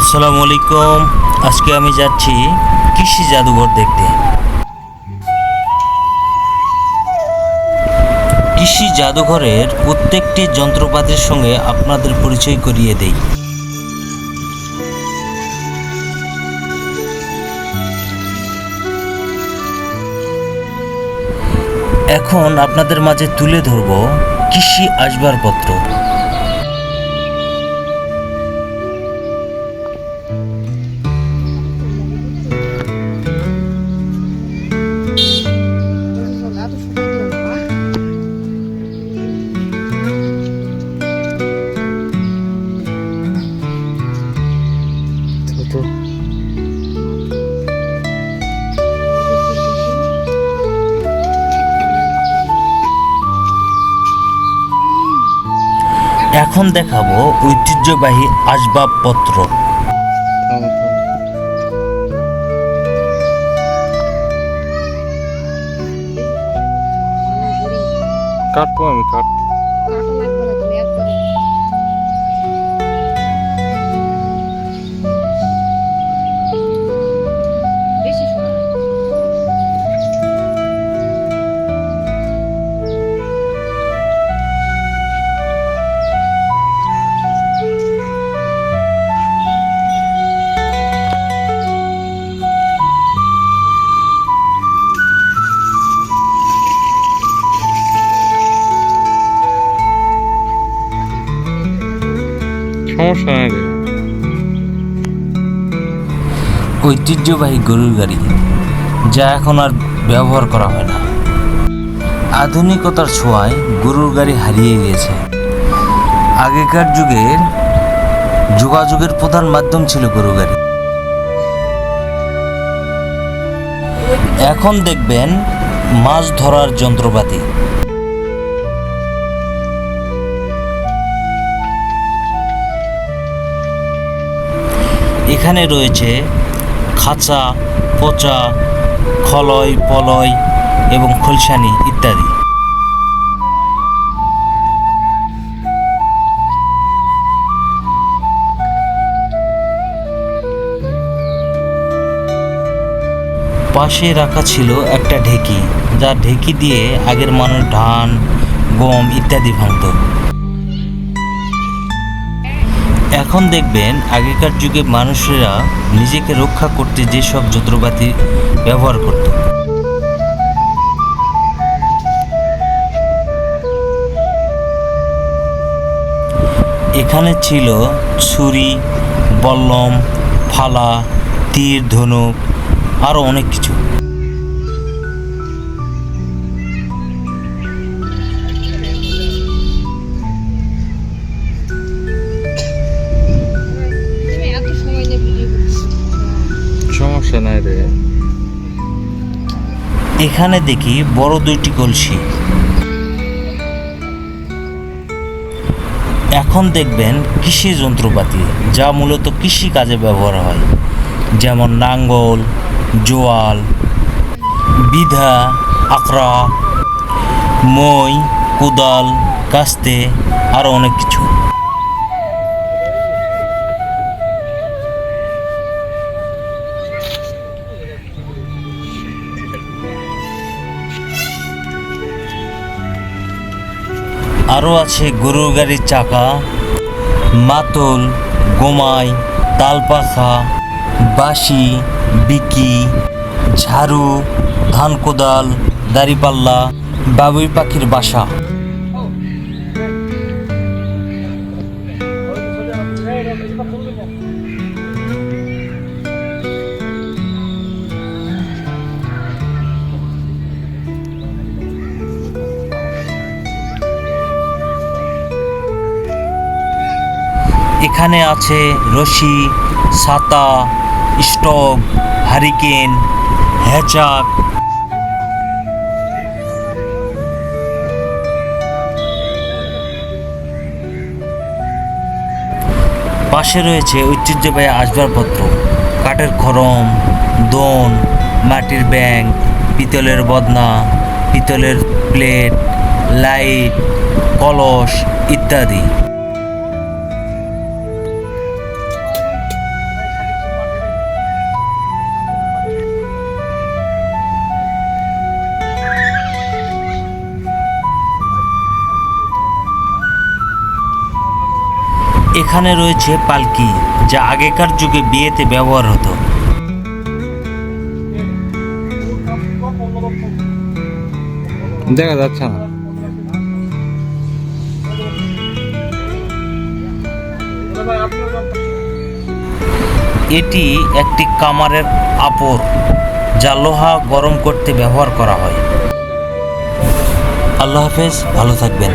আসসালামু আলাইকুম আজকে আমি যাচ্ছি কৃষি জাদুঘর দেখতে। কৃষি জাদুঘরের প্রত্যেকটি যন্ত্রপাতির সঙ্গে আপনাদের পরিচয় করিয়ে দেই। এখন আপনাদের মাঝে তুলে ধরব কৃষি আসবাবপত্র। এখন দেখাবো ঐতিহ্যবাহী আসবাবপত্র। কাটবো আমি কাট সমস্যা ঐতিহ্যবাহী গরুর গাড়ি, যা এখন আর ব্যবহার করা হয় না। আধুনিকতার ছোঁয়ায় গরুর গাড়ি হারিয়ে গিয়েছে। আগেকার যুগের যোগাযোগের প্রধান মাধ্যম ছিল গরু গাড়ি। এখন দেখবেন মাছ ধরার যন্ত্রপাতি। এখানে রয়েছে খাঁচা, পচা, খলয়, পলয় এবং খোলসানি ইত্যাদি। পাশে রাখা ছিল একটা ঢেকি, যা ঢেকি দিয়ে আগের মানুষ ধান, গম ইত্যাদি ভাঙত। এখন দেখবেন আগেকার যুগে মানুষেরা নিজেকে রক্ষা করতে যেসব যন্ত্রপাতি ব্যবহার করত। এখানে ছিল ছুরি, বল্লম, ফালা, তীর, ধনুক আরও অনেক কিছু। এখানে দেখি বড় দুইটি কলসি। এখন দেখবেন কৃষি যন্ত্রপাতি, যা মূলত কৃষি কাজে ব্যবহার হয়। যেমন নাঙ্গল, জোয়াল, বিধা আকরা মই, কোদাল, কাস্তে আরও অনেক কিছু। আরও আছে গরুর গাড়ির চাকা, মাতল, গোমাই তালপাখা বাঁশি, বিকি, ঝাড়ু, ধান কোদাল, দাড়িপাল্লা, বাবুই পাখির বাসা। এখানে আছে রশি, ছাতা, স্টোভ, হারিকেন, হ্যাচাক। পাশে রয়েছে ঐতিহ্যবাহী আসবাবপত্র। কাঠের খরম, দোন, মাটির ব্যাং পিতলের বদনা, পিতলের প্লেট, লাইট, কলস ইত্যাদি। এখানে রয়েছে পালকি যা আগেকার যুগে বিয়েতে ব্যবহার হতো। দেখা যাচ্ছে না। এটি একটি কামারের আপর যা লোহা গরম করতে ব্যবহার করা হয়। আল্লাহ হাফেজ ভালো থাকবেন।